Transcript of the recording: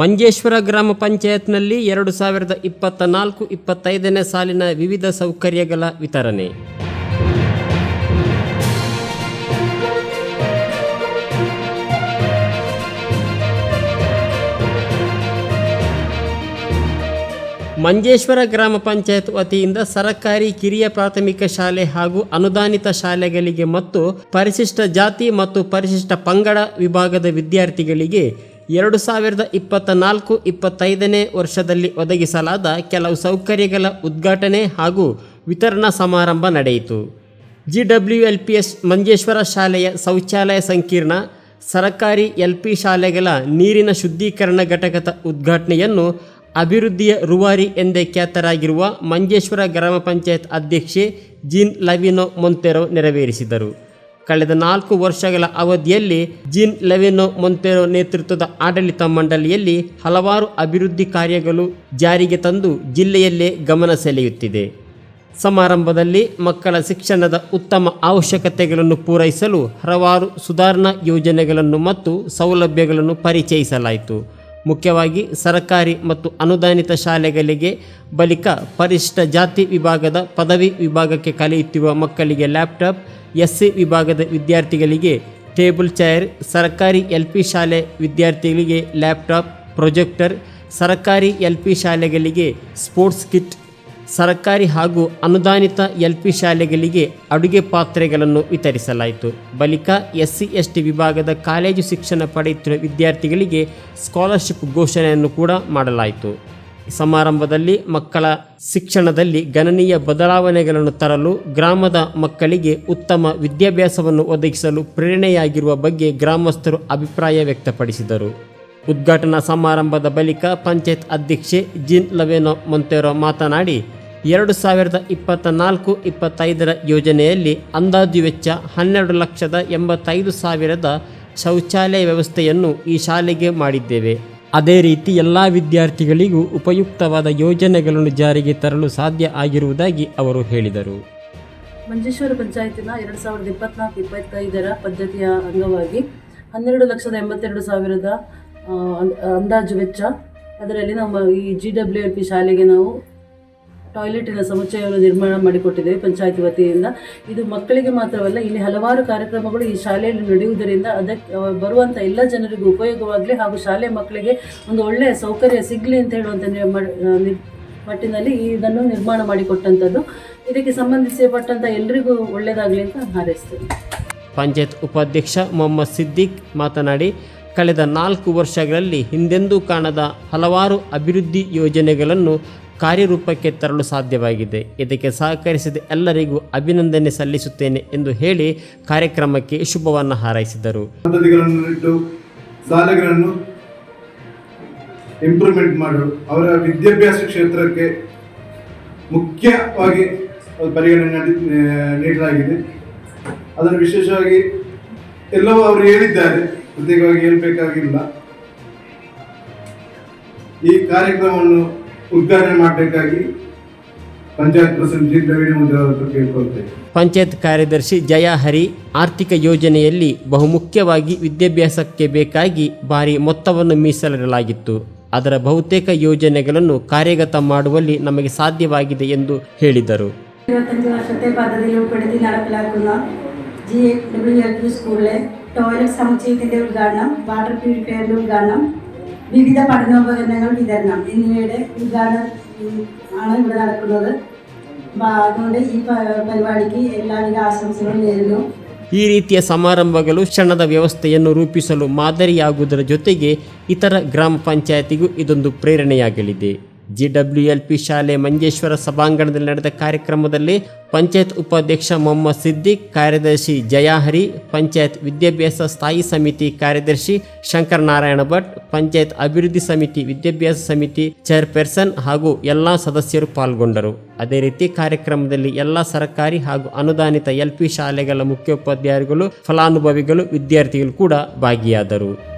ಮಂಜೇಶ್ವರ ಗ್ರಾಮ ಪಂಚಾಯತ್ನಲ್ಲಿ ಎರಡು ಸಾವಿರದ ಇಪ್ಪತ್ತ ನಾಲ್ಕು, ಇಪ್ಪತ್ತೈದನೇ ಸಾಲಿನ ವಿವಿಧ ಸೌಕರ್ಯಗಳ ವಿತರಣೆ. ಮಂಜೇಶ್ವರ ಗ್ರಾಮ ಪಂಚಾಯತ್ ವತಿಯಿಂದ ಸರಕಾರಿ ಕಿರಿಯ ಪ್ರಾಥಮಿಕ ಶಾಲೆ ಹಾಗೂ ಅನುದಾನಿತ ಶಾಲೆಗಳಿಗೆ ಮತ್ತು ಪರಿಶಿಷ್ಟ ಜಾತಿ ಮತ್ತು ಪರಿಶಿಷ್ಟ ಪಂಗಡ ವಿಭಾಗದ ವಿದ್ಯಾರ್ಥಿಗಳಿಗೆ ಎರಡು ಸಾವಿರದ ಇಪ್ಪತ್ತ ನಾಲ್ಕು ಇಪ್ಪತ್ತೈದನೇ ವರ್ಷದಲ್ಲಿ ಒದಗಿಸಲಾದ ಕೆಲವು ಸೌಕರ್ಯಗಳ ಉದ್ಘಾಟನೆ ಹಾಗೂ ವಿತರಣಾ ಸಮಾರಂಭ ನಡೆಯಿತು. G W L P S Manjeshwar ಶಾಲೆಯ ಶೌಚಾಲಯ ಸಂಕೀರ್ಣ, ಸರಕಾರಿ ಎಲ್ ಪಿ ಶಾಲೆಗಳ ನೀರಿನ ಶುದ್ಧೀಕರಣ ಘಟಕದ ಉದ್ಘಾಟನೆಯನ್ನು ಅಭಿವೃದ್ಧಿಯ ರೂವಾರಿ ಎಂದೇ ಖ್ಯಾತರಾಗಿರುವ ಮಂಜೇಶ್ವರ ಗ್ರಾಮ ಪಂಚಾಯತ್ ಅಧ್ಯಕ್ಷೆ ಜೀನ್ ಲವಿನೋ ಮೊಂತೆರೋ ನೆರವೇರಿಸಿದರು. ಕಳೆದ ನಾಲ್ಕು ವರ್ಷಗಳ ಅವಧಿಯಲ್ಲಿ ಜಿನ್ ಲೆವೆನೋ ಮೊಂತೆರೋ ನೇತೃತ್ವದ ಆಡಳಿತ ಮಂಡಳಿಯಲ್ಲಿ ಹಲವಾರು ಅಭಿವೃದ್ಧಿ ಕಾರ್ಯಗಳು ಜಾರಿಗೆ ತಂದು ಜಿಲ್ಲೆಯಲ್ಲೇ ಗಮನ ಸೆಳೆಯುತ್ತಿದೆ. ಸಮಾರಂಭದಲ್ಲಿ ಮಕ್ಕಳ ಶಿಕ್ಷಣದ ಉತ್ತಮ ಅವಶ್ಯಕತೆಗಳನ್ನು ಪೂರೈಸಲು ಹಲವಾರು ಸುಧಾರಣಾ ಯೋಜನೆಗಳನ್ನು ಮತ್ತು ಸೌಲಭ್ಯಗಳನ್ನು ಪರಿಚಯಿಸಲಾಯಿತು. ಮುಖ್ಯವಾಗಿ ಸರ್ಕಾರಿ ಮತ್ತು ಅನುದಾನಿತ ಶಾಲೆಗಳಿಗೆ ಬಳಿಕ ಪರಿಶಿಷ್ಟ ಜಾತಿ ವಿಭಾಗದ ಪದವಿ ವಿಭಾಗಕ್ಕೆ ಕಲಿಯುತ್ತಿರುವ ಮಕ್ಕಳಿಗೆ ಲ್ಯಾಪ್ಟಾಪ್ ಎಸ್ ಸಿ ವಿಭಾಗದ ವಿದ್ಯಾರ್ಥಿಗಳಿಗೆ ಟೇಬಲ್ ಚೇರ್, ಸರ್ಕಾರಿ ಎಲ್ ಪಿ ಶಾಲೆ ವಿದ್ಯಾರ್ಥಿಗಳಿಗೆ ಲ್ಯಾಪ್ಟಾಪ್, ಪ್ರೊಜೆಕ್ಟರ್, ಸರ್ಕಾರಿ ಎಲ್ ಪಿ ಶಾಲೆಗಳಿಗೆ ಸ್ಪೋರ್ಟ್ಸ್ ಕಿಟ್ ಸರ್ಕಾರಿ ಹಾಗೂ ಅನುದಾನಿತ ಎಲ್ ಪಿ ಶಾಲೆಗಳಿಗೆ ಅಡುಗೆ ಪಾತ್ರೆಗಳನ್ನು ವಿತರಿಸಲಾಯಿತು. ಬಳಿಕ ಎಸ್ ಸಿ ಎಸ್ ಟಿ ವಿಭಾಗದ ಕಾಲೇಜು ಶಿಕ್ಷಣ ಪಡೆಯುತ್ತಿರುವ ವಿದ್ಯಾರ್ಥಿಗಳಿಗೆ ಸ್ಕಾಲರ್ಶಿಪ್ ಘೋಷಣೆಯನ್ನು ಕೂಡ ಮಾಡಲಾಯಿತು. ಸಮಾರಂಭದಲ್ಲಿ ಮಕ್ಕಳ ಶಿಕ್ಷಣದಲ್ಲಿ ಗಣನೀಯ ಬದಲಾವಣೆಗಳನ್ನು ತರಲು ಗ್ರಾಮದ ಮಕ್ಕಳಿಗೆ ಉತ್ತಮ ವಿದ್ಯಾಭ್ಯಾಸವನ್ನು ಒದಗಿಸಲು ಪ್ರೇರಣೆಯಾಗಿರುವ ಬಗ್ಗೆ ಗ್ರಾಮಸ್ಥರು ಅಭಿಪ್ರಾಯ ವ್ಯಕ್ತಪಡಿಸಿದರು. ಉದ್ಘಾಟನಾ ಸಮಾರಂಭದ ಬಳಿಕ ಪಂಚಾಯತ್ ಅಧ್ಯಕ್ಷೆ ಜಿನ್ ಲವೆನೋ ಮೊಂತೆರೋ ಮಾತನಾಡಿ, ಎರಡು ಸಾವಿರದ ಇಪ್ಪತ್ತ ನಾಲ್ಕು ಇಪ್ಪತ್ತೈದರ ಯೋಜನೆಯಲ್ಲಿ ಅಂದಾಜು ವೆಚ್ಚ ಹನ್ನೆರಡು ಲಕ್ಷದ ಎಂಬತ್ತೈದು ಸಾವಿರದ ಶೌಚಾಲಯ ವ್ಯವಸ್ಥೆಯನ್ನು ಈ ಶಾಲೆಗೆ ಮಾಡಿದ್ದೇವೆ. ಅದೇ ರೀತಿ ಎಲ್ಲ ವಿದ್ಯಾರ್ಥಿಗಳಿಗೂ ಉಪಯುಕ್ತವಾದ ಯೋಜನೆಗಳನ್ನು ಜಾರಿಗೆ ತರಲು ಸಾಧ್ಯ ಆಗಿರುವುದಾಗಿ ಅವರು ಹೇಳಿದರು. ಮಂಜೇಶ್ವರ ಪಂಚಾಯತಿನ ಎರಡು ಸಾವಿರದ ಇಪ್ಪತ್ನಾಲ್ಕು ಇಪ್ಪತ್ತೈದರ ಪದ್ಧತಿಯ ಅಂಗವಾಗಿ ಹನ್ನೆರಡು ಲಕ್ಷದ ಎಂಬತ್ತೆರಡು ಸಾವಿರದ ಅಂದಾಜು ವೆಚ್ಚ. ಅದರಲ್ಲಿ ನಮ್ಮ ಈ ಜಿ ಡಬ್ಲ್ಯೂ ಎಲ್ ಪಿ ಶಾಲೆಗೆ ನಾವು ಟಾಯ್ಲೆಟಿನ ಸಮುಚ್ಚಯವನ್ನು ನಿರ್ಮಾಣ ಮಾಡಿಕೊಟ್ಟಿದ್ದೇವೆ ಪಂಚಾಯತಿ ವತಿಯಿಂದ. ಇದು ಮಕ್ಕಳಿಗೆ ಮಾತ್ರವಲ್ಲ, ಇಲ್ಲಿ ಹಲವಾರು ಕಾರ್ಯಕ್ರಮಗಳು ಈ ಶಾಲೆಯಲ್ಲಿ ನಡೆಯುವುದರಿಂದ ಅದಕ್ಕೆ ಬರುವಂಥ ಎಲ್ಲ ಜನರಿಗೂ ಉಪಯೋಗವಾಗಲಿ ಹಾಗೂ ಶಾಲೆ ಮಕ್ಕಳಿಗೆ ಒಂದು ಒಳ್ಳೆಯ ಸೌಕರ್ಯ ಸಿಗಲಿ ಅಂತ ಹೇಳುವಂಥ ಮಟ್ಟಿನಲ್ಲಿ ಇದನ್ನು ನಿರ್ಮಾಣ ಮಾಡಿಕೊಟ್ಟಂಥದ್ದು. ಇದಕ್ಕೆ ಸಂಬಂಧಿಸಪಟ್ಟಂಥ ಎಲ್ಲರಿಗೂ ಒಳ್ಳೆಯದಾಗಲಿ ಅಂತ ಹಾರೈಸ್ತೇನೆ. ಪಂಚಾಯತ್ ಉಪಾಧ್ಯಕ್ಷ ಮೊಹಮ್ಮದ್ ಸಿದ್ದಿಕ್ ಮಾತನಾಡಿ ಕಳೆದ ನಾಲ್ಕು ವರ್ಷಗಳಲ್ಲಿ ಹಿಂದೆಂದೂ ಕಾಣದ ಹಲವಾರು ಅಭಿವೃದ್ಧಿ ಯೋಜನೆಗಳನ್ನು ಕಾರ್ಯರೂಪಕ್ಕೆ ತರಲು ಸಾಧ್ಯವಾಗಿದೆ. ಇದಕ್ಕೆ ಸಹಕರಿಸಿದ ಎಲ್ಲರಿಗೂ ಅಭಿನಂದನೆ ಸಲ್ಲಿಸುತ್ತೇನೆ ಎಂದು ಹೇಳಿ ಕಾರ್ಯಕ್ರಮಕ್ಕೆ ಶುಭವನ್ನು ಹಾರೈಸಿದರು. ಶಾಲೆಗಳನ್ನು ಇಂಪ್ರೂವ್ಮೆಂಟ್ ಮಾಡಲು ಅವರ ವಿದ್ಯಾಭ್ಯಾಸ ಕ್ಷೇತ್ರಕ್ಕೆ ಮುಖ್ಯವಾಗಿ ಪರಿಗಣನೆ ನೀಡಲಾಗಿದೆ. ಅದನ್ನು ವಿಶೇಷವಾಗಿ ಎಲ್ಲವೂ ಅವರು ಹೇಳಿದ್ದಾರೆ. ಪ್ರತ್ಯೇಕವಾಗಿ ಹೇಳಬೇಕಾಗಿಲ್ಲ ಈ ಕಾರ್ಯಕ್ರಮವನ್ನು ಉದ್ಘಾಟನೆ ಮಾಡಬೇಕಾಗಿ ಪಂಚಾಯತ್ ಪ್ರೆಸಿಡೆಂಟ್ ರವೀಣ್ ಮುಂದೆ ಕೇಳ್ಕೊಳ್ತೇವೆ ಪಂಚಾಯತ್ ಕಾರ್ಯದರ್ಶಿ ಜಯಹರಿ ಆರ್ಥಿಕ ಯೋಜನೆಯಲ್ಲಿ ಬಹುಮುಖ್ಯವಾಗಿ ವಿದ್ಯಾಭ್ಯಾಸಕ್ಕೆ ಬೇಕಾಗಿ ಭಾರಿ ಮೊತ್ತವನ್ನು ಮೀಸಲಿಡಲಾಗಿತ್ತು. ಅದರ ಬಹುತೇಕ ಯೋಜನೆಗಳನ್ನು ಕಾರ್ಯಗತ ಮಾಡುವಲ್ಲಿ ನಮಗೆ ಸಾಧ್ಯವಾಗಿದೆ ಎಂದು ಹೇಳಿದರು. ഇരുപത്തഞ്ച് വർഷത്തെ പദ്ധതിയിൽ ಪಡೆದಿಲ್ಲ G G W L toilet സമുച്ചയത്തിന്റെ ഉദ്ഘാടനം വാട്ടർ പ്യൂരിഫയറിന്റെ ഉദ്ഘാടനം വിവിധ പഠനോപകരണങ്ങൾ വിതരണം എന്നിവയുടെ ഉദ്ഘാടനം ഉം, ആണ് ഇവിടെ നടക്കുന്നത് അപ്പൊ അതുകൊണ്ട് ഈ പ- പരിപാടിക്ക് എല്ലാവിധ ആശംസകളും നേരുന്നു ಈ ರೀತಿಯ ಸಮಾರಂಭಗಳು ಶಿಕ್ಷಣದ ವ್ಯವಸ್ಥೆಯನ್ನು ರೂಪಿಸಲು ಮಾದರಿಯಾಗುವುದರ ಜೊತೆಗೆ ಇತರ ಗ್ರಾಮ ಪಂಚಾಯತಿಗೂ ಇದೊಂದು ಪ್ರೇರಣೆಯಾಗಲಿದೆ ಜಿ ಡಬ್ಲ್ಯೂ ಎಲ್ ಪಿ ಶಾಲೆ ಮಂಜೇಶ್ವರ ಸಭಾಂಗಣದಲ್ಲಿ ನಡೆದ ಕಾರ್ಯಕ್ರಮದಲ್ಲಿ ಪಂಚಾಯತ್ ಉಪಾಧ್ಯಕ್ಷ ಮೊಹಮ್ಮದ್ ಸಿದ್ದಿಕ್, ಕಾರ್ಯದರ್ಶಿ ಜಯಾಹರಿ ಪಂಚಾಯತ್ ವಿದ್ಯಾಭ್ಯಾಸ ಸ್ಥಾಯಿ ಸಮಿತಿ ಕಾರ್ಯದರ್ಶಿ ಶಂಕರ್ ನಾರಾಯಣ ಭಟ್, ಪಂಚಾಯತ್ ಅಭಿವೃದ್ಧಿ ಸಮಿತಿ ವಿದ್ಯಾಭ್ಯಾಸ ಸಮಿತಿ ಚೇರ್ಪರ್ಸನ್ ಹಾಗೂ ಎಲ್ಲ ಸದಸ್ಯರು ಪಾಲ್ಗೊಂಡರು. ಅದೇ ರೀತಿ ಕಾರ್ಯಕ್ರಮದಲ್ಲಿ ಎಲ್ಲ ಸರ್ಕಾರಿ ಹಾಗೂ ಅನುದಾನಿತ ಎಲ್ಪಿ ಶಾಲೆಗಳ ಮುಖ್ಯೋಪಾಧ್ಯಾಯರುಗಳು, ಫಲಾನುಭವಿಗಳು, ವಿದ್ಯಾರ್ಥಿಗಳು ಕೂಡ ಭಾಗಿಯಾದರು.